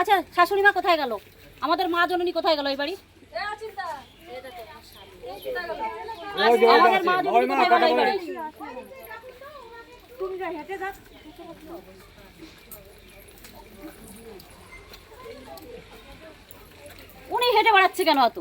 আচ্ছা শাশুড়ি মা কোথায় গেল? আমাদের মা জননী কোথায় গেল এই বাড়ি? আমাদের মা জননী কোথায় গেল এই বাড়ি উনি হেঁটে বেড়াচ্ছে কেন অত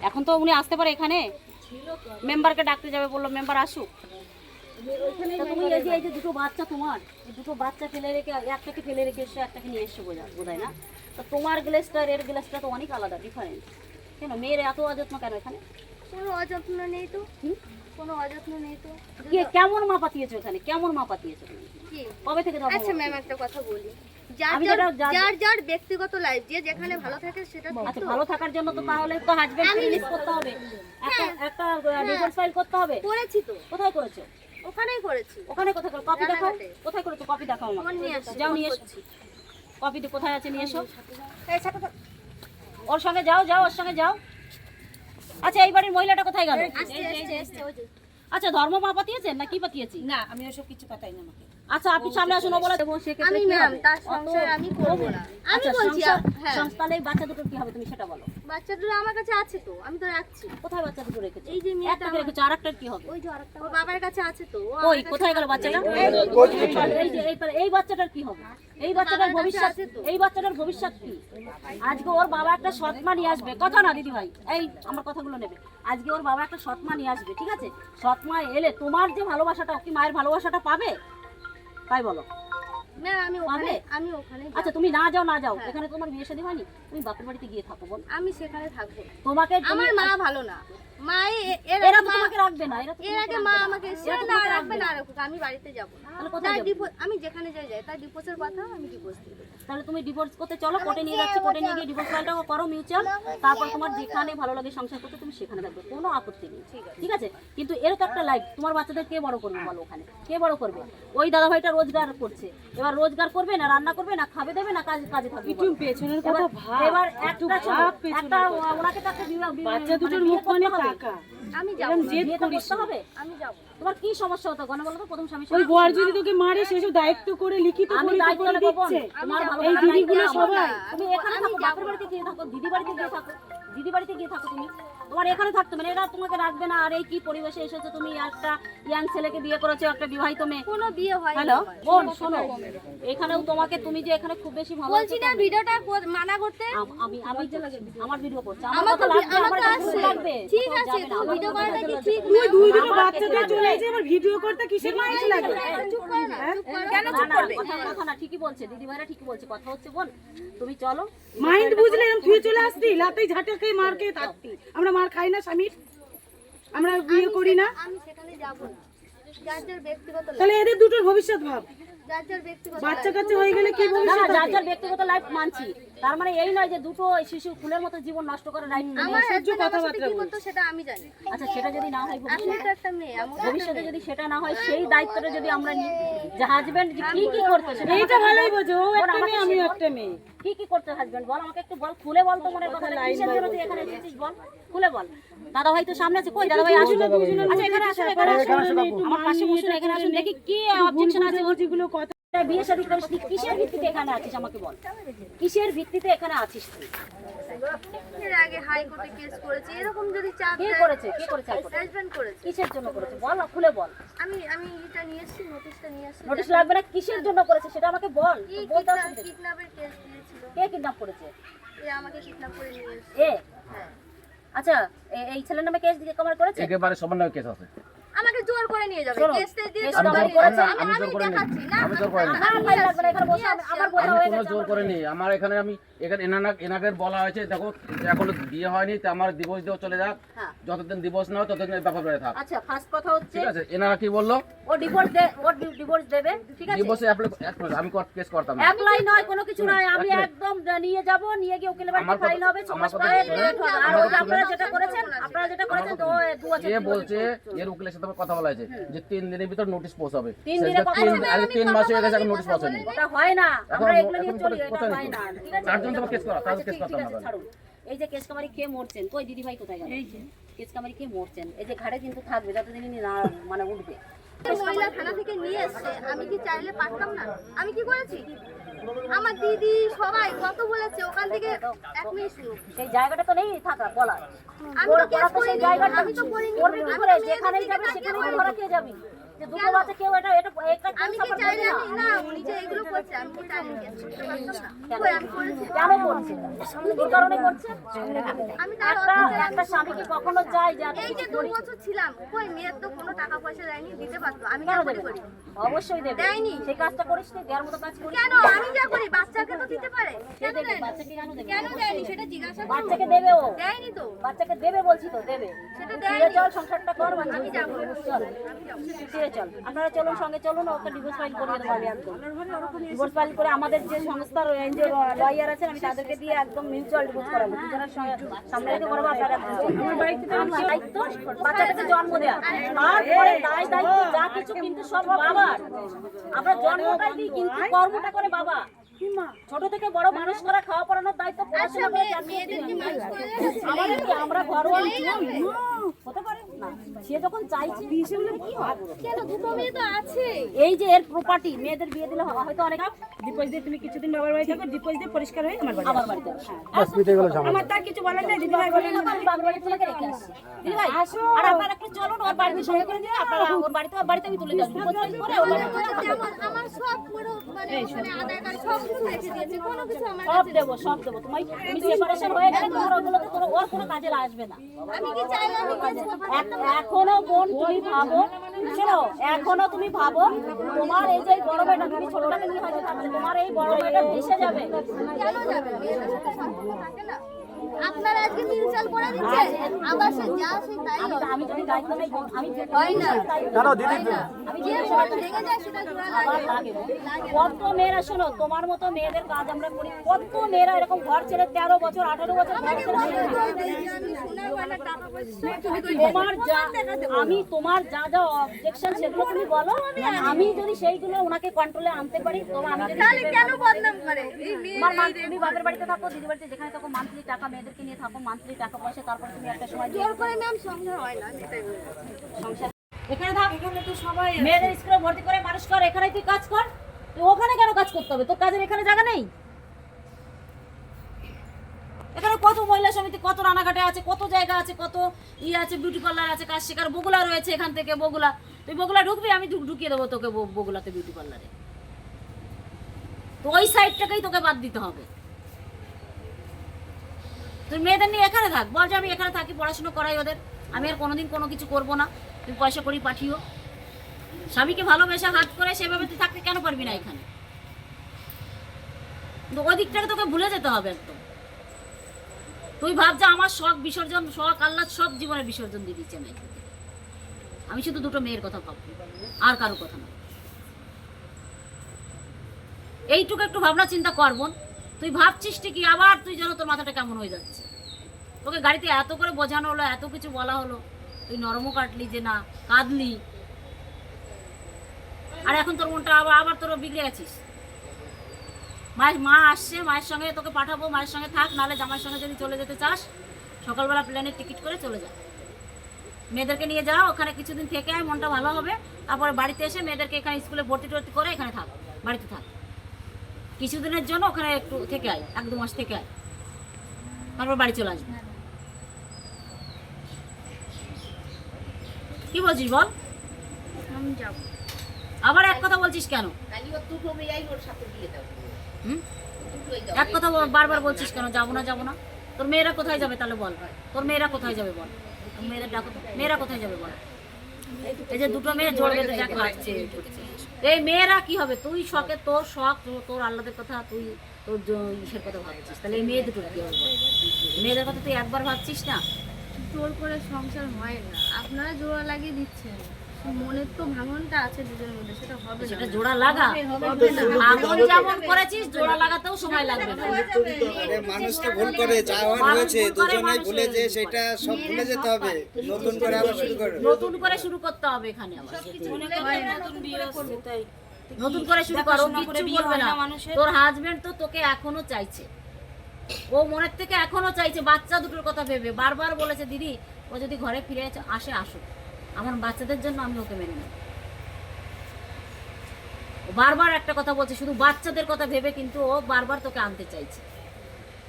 এখন তো উনি আসতে পারে এখানে। মেম্বারকে ডাকতে যাবে বলল মেম্বার আসুক। তুমি এই যে এই যে দুটো বাচ্চা তোমার এই দুটো বাচ্চা ফেলে রেখে একটাকে ফেলে রেখে এসে একটাকে নিয়ে এসে বোঝা বোধহয় না? তা তোমার গ্লেসটা আর এর গ্লেসটা তো অনেক আলাদা ডিফারেন্ট কেন মেয়ের এত অযত্ন কেন এখানে? কোনো অযত্ন নেই তো। কোনো অযত্ন নেই তো। কেমন মা পাতিয়েছো এখানে? কেমন মা পাতিয়েছো কবে থেকে আচ্ছা ম্যাম একটা কথা বলি। যার আমি যার ব্যক্তিগত লাইফ যে যেখানে ভালো থাকে সেটা আচ্ছা ভালো থাকার জন্য তো তাহলে তো হাজবেন্ড রিলিজ করতে হবে। একটা একটা ডিভোর্স ফাইল করতে হবে? করেছি তো। কোথায় করেছ? ওখানেই করেছি। ওখানে কোথায় করো? কপি দেখাও? কোথায় করেছ কপি দেখাও আমাকে? নিয়ে আসছি যাও নিয়ে এসো। কপি কোথায় আছে নিয়ে এসো। ওর সঙ্গে যাও যাও ওর সঙ্গে যাও। আচ্ছা এই বাড়ির মহিলাটা কোথায় গেল। আচ্ছা ধর্ম মা পাতিয়েছেন না কি পাতিয়েছি? না আমি ওসব কিছু পাতাই না আমাকে। আচ্ছা আপনি সামনে আসুন ও বলে দেবো সেক্ষেত্রে আমি ম্যাম তার সংসার আমি করব না। আমি আচ্ছা, বলছি সংসার- হ্যাঁ। সংস্থালে এই বাচ্চা দুটোর কি হবে তুমি সেটা বলো। বাচ্চা দুটো আমার কাছে আছে তো আমি তো রাখছি। কোথায় বাচ্চা দুটো রেখেছো? এই যে মেয়েটা রেখেছো আর একটার কি হবে? ওই যে আরেকটা ওর বাবার কাছে আছে তো ওই কোথায় গেল বাচ্চাটা? এই যে এই এই বাচ্চাটার কি হবে? এই বাচ্চাটার ভবিষ্যৎ এই বাচ্চাটার ভবিষ্যৎ কি? আজকে ওর বাবা একটা সৎমা নিয়ে আসবে। কথা না দিদি ভাই এই আমার কথাগুলো নেবে। আজকে ওর বাবা একটা সৎমা নিয়ে আসবে ঠিক আছে? সৎমা এলে তোমার যে ভালোবাসাটা কি মায়ের ভালোবাসাটা পাবে? তাই বলো। আমি ওখানে আমি ওখানে আচ্ছা তুমি না যাও না যাও। এখানে তোমার বিয়ে শাদী হয়নি? তুমি বাপের বাড়িতে গিয়ে থাকো বল। আমি সেখানে থাকব। তোমাকে আমার মা ভালো না। মা এ- এর এরা তো তোমাকে রাখবে না এরা এর আগে মা আমাকে না রাখবে না। রাখুক আমি বাড়িতে যাব আমি যেখানে যাই যাই। তার ডিভোর্সের কথা আমি ডিভোর্স দিয়ে তাহলে তুমি ডিভোর্স করতে চলো কোর্টে নিয়ে যাচ্ছি কোর্টে নিয়ে গিয়ে ডিভোর্স করো মিউচুয়াল তারপর তোমার যেখানে ভালো লাগে সংসার করতে তুমি সেখানে থাকবে। কোনো আপত্তি নেই। ঠিক আছে। কিন্তু এর তো একটা লাইফ তোমার বাচ্চাদের কে বড় করবে বলো ওখানে? কে বড় করবে? ওই দাদা ভাইটা রোজগার করছে। এবার রোজগার করবে না রান্না করবে না খাবে দেবে না কাজে কাজে থাকবে? পেছনের কথা ভাব এবার একটা ভাব পেছনের একটা ওনাকে বাচ্চা মানে দুটোর মুখ মানে টাকা। আমি যাব জেদ করিস হবে। আমি যাব তোমার কি সমস্যা হতো? গণ বলো তো প্রথম স্বামী ওই বর যদি তোকে মারে সেসব দায়িত্ব করে লিখিত আমি করে দায়িত্ব করে দিচ্ছে। তোমার ভালো এই দিদিগুলো সবাই। তুমি এখানে থাকো বাপের বাড়িতে গিয়ে থাকো দিদি বাড়িতে গিয়ে থাকো। দিদি বাড়িতে গিয়ে থাকো তুমি। তোমার এখানে থাকতে মানে এরা তোমাকে রাখবে না। আর এই কি পরিবেশে এসেছ তুমি? একটা ইয়াং ছেলেকে বিয়ে করেছ একটা বিবাহিত মেয়ে। কোনো বিয়ে হয় হ্যালো বোন শোনো। এখানেও তোমাকে তুমি যে এখানে খুব বেশি ভালো বলছি না ভিডিওটা মানা করতে? আম- আমি আমি আমার ভিডিও করছি। আমার তো লাগবে আমার আমার তো আসছে। লাগবে ঠিক আছে যাবে না, তো ভিডিও করাটা কি ঠিক তুই দুই দুটো আমার বাচ্চাদের চলে এসে আবার ভিডিও করতে কিসের মাইনে লাগে চুপ করো না চুপ করো। কেন না, না, কথা কথা না ঠিকই বলছে দিদি ভাইরা ঠিকই বলছে। কথা হচ্ছে বোন তুমি চলো। মাইন্ড বুঝলে তুই চলে আসতি লাতেই ঝাঁটে খেয়ে মার খেয়ে থাকতি আমরা মার খাই না স্বামীর? আমরা বিয়ে করি না। আমি সেখানে যাব না। তাহলে এদের দুটোর ভবিষ্যৎ ভাব। যার যার ব্যক্তিগত বাচ্চা কাচ্চা হয়ে গেলে কি না না ভবিষ্যৎ যার যার ব্যক্তিগত লাইফ মানছি। তার মানে এই নয় যে দুটো শিশু ফুলের মতো জীবন নষ্ট করে লাইফ আমার সহ্য husband আমার সাথে কথাবার্তা কি সেটা আমি জানি। আচ্ছা সেটা যদি না হয় ভবিষ্যতে। যদি সেটা না হয় সেই দায়িত্বটা যদি আমরা নিই যে হাজবেন্ড কি কি করতে সেটা এইটা ভালোই বোঝো ও একটা মেয়ে আমিও একটা মেয়ে। কি কি করতে হাজবেন্ড বল আমাকে একটু বল খুলে বল তো মনের কথা কিসের জন্য তুই এখানে এসেছিস? বল খুলে বল। দাদা ভাই তো সামনে আছে কই? দাদা ভাই আসুন। আচ্ছা এখানে আসুন এখানে আসুন। আমার পাশে বসুন এখানে আসুন দেখি কি অবজেকশন আছে ওর যেগুলো কথা বিয়ে শাদী করিস তুই কিসের ভিত্তিতে এখানে আছিস আমাকে বল? কিসের ভিত্তিতে এখানে আছিস তুই? এর আগে হাইকোর্টে কেস করেছি এরকম যদি চাপ কে করেছে? কে করেছে হাজবেন্ড করেছে। কিসের জন্য করেছে? বল খুলে বল। আমি আমি এটা নিয়ে এসেছি নোটিশটা নিয়ে এসেছি। নোটিশ লাগবে না কিসের জন্য করেছে সেটা আমাকে বল। কি বলতে অসুবিধা কিডন্যাপের কেস দিয়েছিল। কে কিডন্যাপ করেছে? এ আমাকে কিডন্যাপ করে নিয়ে এসেছে। এ? আচ্ছা এই ছেলের নামে কেস দিয়ে কভার করেছে? একেবারে সমন্বয় কেস আছে। জোর করে নিয়ে যাবে দিয়ে জোর করে নিয়ে যাবে আমি আমি জোর করে নিই। দেখাচ্ছি না আমি জোর করে নিই। না ফাইল লাগবে না এখানে বসে আমি- আমার বলা কোনো জোর করে নিই আমার এখানে আমি এখানে এনানা এনাকে বলা হয়েছে দেখো এখন বিয়ে হয়নি তো আমার দিবস দিয়ে চলে যাক হ্যাঁ। যতদিন ডিভোর্স না হয় ততদিন এই ব্যাপার বেড়ে থাক। আচ্ছা ফার্স্ট কথা হচ্ছে ঠিক আছে এনারা কি বলল? ও ডিভোর্স দে ও ডিভোর্স দেবে ঠিক আছে? ডিভোর্সে অ্যাপ্লাই আমি কোর্ট কেস করতাম না। অ্যাপ্লাই নয় কোনো কিছু নয় আমি একদম নিয়ে যাব নিয়ে গিয়ে উকিলের বাড়িতে ফাইল হবে ছ আমার মাস পরে। আর আপনারা যেটা করেছেন আপনারা যেটা করেছেন তো দু বছর এ বলছে এর উকিলের সাথে কথা বলা হয়েছে যে তিন দিনের ভিতর নোটিশ পৌঁছাবে তিন দিনে তিন আগে তিন মাস হয়ে গেছে এখন নোটিশ পৌঁছায়নি ওটা হয় না আমরা এগুলো নিয়ে চলি এটা হয় না ঠিক আছে? তার জন্য তো কেস করা তার আচ্ছা, কেস করতাম না। এই যে কেস কামারি খেয়ে মরছেন কই দিদি ভাই কোথায় গেল? কেচকামারি খেয়ে মরছেন এই যে ঘাড়ে কিন্তু থাকবে যতদিন ইনি না মানে উঠবে। মহিলা থানা থেকে নিয়ে এসছে আমি কি চাইলে পারতাম না? আমি কি করেছি? আমার দিদি সবাই কত বলেছে ওখান থেকে এক মিনিট শুনুন। সেই জায়গাটা তো নেই থাকা বলা আমি তো কেস করিনি, আমি তো করিনি। কি যেখানেই যাবে সেখানেই ধরা খেয়ে যাবি? যে দুটো বাচ্চা কেউ এটা এটা এটা আমি কি support চাইলে করবে আমি না। না উনি যে এগুলো করছে আমি কি চাইলে কেস করতে পারতাম না কেন? কই আমি করেছি। কেন করছে? কি কারণে করছে? আমি তার একটা স্বামী কি কখনো চায় যে এই যে কিছু বছর ছিলাম কই মেয়ের তো কোনো টাকা পয়সা দেয়নি দিতে পারতো। আমি কেন কেন দেবে? করি? অবশ্যই দেবে। দেয়নি। সেই কাজটা করিস নি দেওয়ার মতো কাজ করিস কেন? আমি যা করি বাচ্চাকে তো দিতে পারে। সে দেবে বাচ্চাকে কেন দেবে। কেন দেয়নি? সেটা জিজ্ঞাসা বাচ্চাকে দেবে ও। দেয়নি তো। বাচ্চাকে দেবে বলছি তো দেবে। সেটা দেয়নি। চল সংসারটা কর আমি যাব। চল। আপনারা চলুন সঙ্গে চলুন ওকে ডিভোর্স ফাইল করিয়ে দেবো। আমি একদম ডিভোর্স ফাইল করে আমাদের যে সংস্থার এনজিও লয়ার আছেন আমি তাদেরকে দিয়ে একদম মিউচুয়াল ডিভোর্স করাবো। দুজনের সঙ্গে সামনে রেখে আপনারা আমার দায়িত্ব? বাচ্চাটাকে জন্ম দেওয়া তারপরে দায় দায়িত্ব যা কিছু কিন্তু সব বাবার। আমরা জন্মটাই দিই কিন্তু কর্মটা করে বাবা। ছোট থেকে বড় মানুষ করা খাওয়া পড়ানোর দায়িত্ব আচ্ছা আমাদের কি আমরা ঘরোয়া হতে পারে। না সে যখন চাইছে কেন? দুটো মেয়ে তো আছে। এই যে এর প্রপার্টি মেয়েদের বিয়ে দিলে হয়তো অনেক ডিপোজ দিয়ে তুমি কিছুদিন বাবার বাড়ি থাকো ডিপোজ দিয়ে পরিষ্কার হয়ে আমার আবার বাড়িতে আমার তার কিছু বলার নেই দিদি ভাই বলেন বাবার বাড়ি রেখে। দিদি ভাই, আর আপনারা একটু ওর বাড়িতে সঙ্গে করে দিন, আপনারা ওর বাড়িতে, ওর বাড়িতে আমি তুলে। যেমন আমার সব পুরো মানে আধার কার্ড সব সব দেব সব দেব। তোমায়- তুমি সেপারেশন হয়ে গেলে তোমার কোনো- ওর কোনো কাজে আসবে না। এখনও বোন তুমি ভাবো শোনো এখনও তুমি ভাবো তোমার এই যে বড় বেটা তুমি ছোটটাকে নিয়ে হয়তো থাকবে তোমার এই বড় বেটা ভেসে যাবে। কেন যাবে? আপনারা আজকে মিউচুয়াল করে দিচ্ছেন আবার সে যা সে তাই আমি আমি যদি দায়িত্ব নেই আমি হয় না। না আমি যে যায় সেটা জোড়া লাগে। কত মেয়েরা শোনো তোমার মতো মেয়েদের কাজ আমরা করি। কত মেয়েরা এরকম ঘর ছেড়ে তেরো বছর আঠারো বছর তোমার যা আমি তোমার যা যা অবজেকশন সেগুলো তুমি বলো। আমি যদি সেইগুলো ওনাকে কন্ট্রোলে আনতে পারি তোমার আমি যদি কেন বদনাম করে? মান- তুমি বাপের বাড়িতে থাকো দিদি বাড়িতে যেখানে থাকো মান্থলি টাকা মেয়েদেরকে নিয়ে থাকো মান্থলি টাকা পয়সা তারপরে তুমি একটা সময় জোর করে ম্যাম সংসার হয় না আমি এটাই বলছি। সংসার এখানে থাক এখানে তো সবাই মেয়েদের স্কুলে ভর্তি করে মানুষ কর এখানে তুই কাজ কর। তুই ওখানে কেন কাজ করতে হবে? তোর কাজের এখানে জায়গা নেই? এখানে কত মহিলা সমিতি কত রানাঘাটে আছে কত জায়গা আছে কত ইয়ে আছে বিউটি পার্লার আছে কাজ শেখার বগুলা রয়েছে এখান থেকে বগুলা তুই বগুলা ঢুকবি আমি ঢুকিয়ে দেবো তোকে বগুলাতে বিউটি পার্লারে তো ওই সাইডটাকেই তোকে বাদ দিতে হবে। তুই মেয়েদের নিয়ে এখানে থাক। বল যে আমি এখানে থাকি, পড়াশোনা করাই ওদের। আমি আর কোনোদিন কোনো কিছু করব না। তুই পয়সা করি পাঠিও। স্বামীকে ভালোবেসে হাত করে সেভাবে তুই থাকতে কেন পারবি না এখানে? ওই দিকটাকে তোকে ভুলে যেতে হবে একদম। তুই ভাব যে আমার শখ বিসর্জন, শখ আল্লাহ সব জীবনে বিসর্জন দিয়ে দিচ্ছে আমি আমি শুধু দুটো মেয়ের কথা ভাববো আর কারও কথা না। এইটুকু একটু ভাবনা চিন্তা কর বোন। তুই ভাবছিস ঠিকই, আবার তুই যেন তোর মাথাটা কেমন হয়ে যাচ্ছে। তোকে গাড়িতে এত করে বোঝানো হলো, এত কিছু বলা হলো। তুই নরমও কাটলি যে না, কাঁদলি। আর এখন তোর মনটা আবার আবার তোর বিগড়ে গেছিস মায়ের মা আসছে, মায়ের সঙ্গে তোকে পাঠাবো, মায়ের সঙ্গে থাক, নাহলে জামাইয়ের সঙ্গে যদি চলে যেতে চাস, সকালবেলা প্লেনের টিকিট করে চলে যা। মেয়েদেরকে নিয়ে যাও ওখানে কিছুদিন থেকে আয়, মনটা ভালো হবে। তারপরে বাড়িতে এসে মেয়েদেরকে এখানে স্কুলে ভর্তি টর্তি করে এখানে থাক, বাড়িতে থাক। কিছুদিনের জন্য ওখানে একটু থেকে আয়, এক দু মাস থেকে আয়। তারপর বাড়ি চলে আসবে। কি বলছিস বল? আমি যাব। আবার এক কথা বলছিস কেন? হুম? এক কথা বারবার বলছিস কেন? যাব না যাব না? তোর মেয়েরা কোথায় যাবে তাহলে বল? তোর মেয়েরা কোথায় যাবে বল? মেয়েদের ডাকো মেয়েরা কোথায় যাবে বল? এই যে দুটো মেয়ে জোর বেঁধে যা খাচ্ছে এই মেয়েরা কি হবে? তুই শখে তোর শখ তোর- আল্লাদের কথা তুই তোর ইসের কথা ভাবছিস। তাহলে এই মেয়ে দুটো কি হবে মেয়েদের কথা তুই একবার ভাবছিস না? জোর করে সংসার হয় না। আপনারা জোড়া লাগিয়ে দিচ্ছেন। মনের তো ভাঙনটা আছে দুজনের মধ্যে সেটা হবে সেটা জোড়া লাগা? আগুন যেমন করেছিস জোড়া লাগাতেও সময় লাগবে না। মানুষ তো ভুল করে যা হওয়ার হয়েছে ভুল দুজনেই ভুলে যে সেটা সব ভুলে যেতে হবে। নতুন করে আবার শুরু করে। নতুন করে শুরু করতে হবে এখানে আবার। নতুন করে শুরু করো কিচ্ছু করবে না। তোর হাজবেন্ড তো তোকে এখনও চাইছে। ও মনের থেকে এখনও চাইছে, বাচ্চা দুটোর কথা ভেবে। বারবার বলেছে, দিদি, ও যদি ঘরে ফিরে আসে- আসে, আসুক। আমার বাচ্চাদের জন্য আমি ওকে মেনে নেব। বারবার একটা কথা বলছে, শুধু বাচ্চাদের কথা ভেবে কিন্তু ও বারবার তোকে আনতে চাইছে।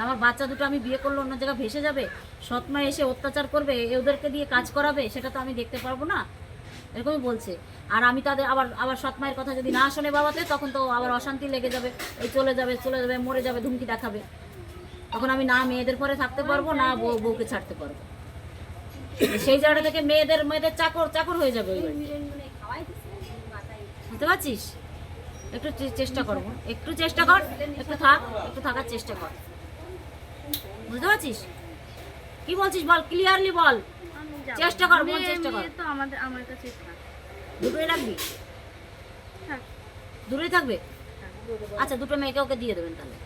আমার বাচ্চা দুটো আমি বিয়ে করলে অন্য জায়গায় ভেসে যাবে, সৎমা এসে অত্যাচার করবে ওদেরকে দিয়ে কাজ করাবে, সেটা তো আমি দেখতে পারব না। এরকমই বলছে। আর আমি তাদের, আবার আবার সৎমায়ের কথা যদি না শোনে বাবাতে, তখন তো আবার অশান্তি লেগে যাবে, এই চলে যাবে চলে যাবে, মরে যাবে, ধুমকি দেখাবে। তখন আমি না মেয়েদের পরে থাকতে পারব না বউ বউকে ছাড়তে পারব। সেই জায়গাটা থেকে মেয়েদের মেয়েদের চাকর চাকর হয়ে যাবে ওই বুঝতে পারছিস? একটু চেষ্টা করব একটু চেষ্টা কর একটু থাক একটু থাকার চেষ্টা কর। বুঝতে পারছিস? কি বলছিস বল? ক্লিয়ারলি বল। চেষ্টা কর, বল, চেষ্টা কর। তো আমাদের আমার কাছে দুটোই রাখবি? থাক দুটোই থাকবে? আচ্ছা দুটো মেয়েকে ওকে দিয়ে দেবেন তাহলে।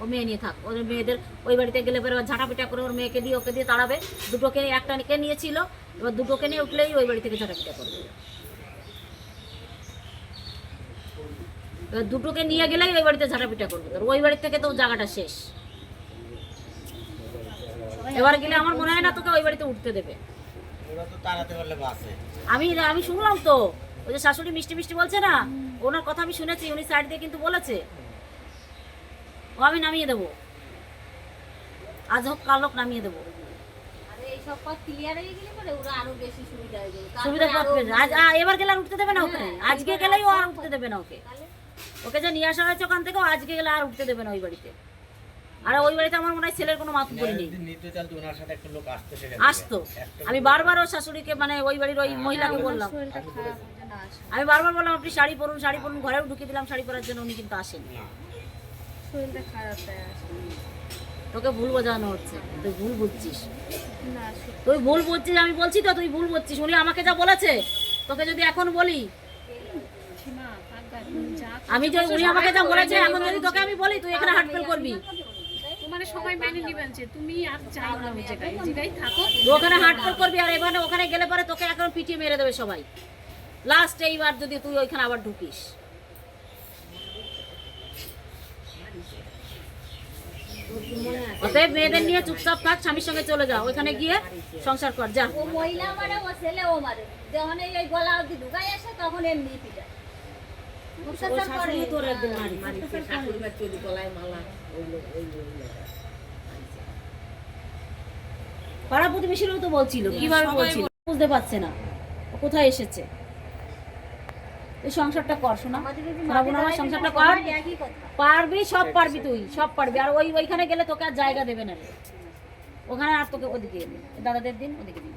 ও মেয়ে নিয়ে থাক। ওদের মেয়েদের ওই বাড়িতে গেলে পরে ঝাঁটা পিটা করে ওর মেয়েকে দিয়ে ওকে দিয়ে তাড়াবে। দুটোকে একটা কে নিয়েছিল এবার দুটোকে নিয়ে উঠলেই ওই বাড়ি থেকে ঝাঁটা পিটা করবে এবার দুটোকে নিয়ে গেলেই ওই বাড়িতে ঝাঁটা পিটা করবে তোর ওই বাড়ি থেকে তো জায়গাটা শেষ। এবার গেলে আমার মনে হয় না তোকে ওই বাড়িতে উঠতে দেবে। আমি আমি শুনলাম তো ওই যে শাশুড়ি মিষ্টি মিষ্টি বলছে না ওনার কথা আমি শুনেছি উনি সাইড দিয়ে কিন্তু বলেছে। ও আমি নামিয়ে দেবো। আজ হোক কাল হোক নামিয়ে দেবো। সুবিধা পাবে আজ এবার গেলে আর উঠতে দেবে না ওকে আজকে গেলেই ও আর উঠতে দেবে না ওকে। ওকে যে নিয়ে আসা হয়েছে ওখান থেকে আজকে গেলে আর উঠতে দেবে না ওই বাড়িতে। আর ওই বাড়িতে আমার মনে হয় ছেলের কোনো মাথা নেই। আসতো আমি বারবার ওর শাশুড়িকে মানে ওই বাড়ির ওই মহিলাকে বললাম। আমি বারবার বললাম আপনি শাড়ি পরুন শাড়ি পরুন ঘরেও ঢুকিয়ে দিলাম শাড়ি পরার জন্য উনি কিন্তু আসেনি শরীরটা খারাপ তাই আসে তোকে ভুল বোঝানো হচ্ছে তুই ভুল বুঝছিস। না তুই ভুল বুঝছিস আমি বলছি তো তুই ভুল বুঝছিস উনি আমাকে যা বলেছে তোকে যদি এখন বলি। আমি যে উনি আমাকে যা বলেছে এখন যদি তোকে আমি বলি তুই এখানে হার্ট ফেল করবি। মানে সবাই মেনে নিবেন যে তুমি আর চাই না জায়গায় জায়গায় থাকো ওখানে হার্ট ফেল করবি আর এখানে ওখানে গেলে পরে তোকে এখন পিটিয়ে মেরে দেবে সবাই। লাস্ট এইবার যদি তুই ওইখানে আবার ঢুকিস। অতএব মেয়েদের নিয়ে চুপচাপ থাক স্বামীর সঙ্গে চলে যা ওইখানে গিয়ে সংসার কর যা। ও মহিলা মারে ও ছেলে ও মারে। যখন এই গলা অব্দি ঢুকাই আসে তখন এমনি একদিন মারি। পাড়া প্রতিবেশীরাও তো বলছিল। কীভাবে বলছিল? বুঝতে পারছে না। কোথায় এসেছে? এই সংসারটা কর শোনা। আমার সংসারটা কর। পারবি সব পারবি তুই সব পারবি। আর ওই ওইখানে গেলে তোকে আর জায়গা দেবে না। রে। ওখানে আর তোকে ওদিকে দাদাদের দিন ওদিকে দিন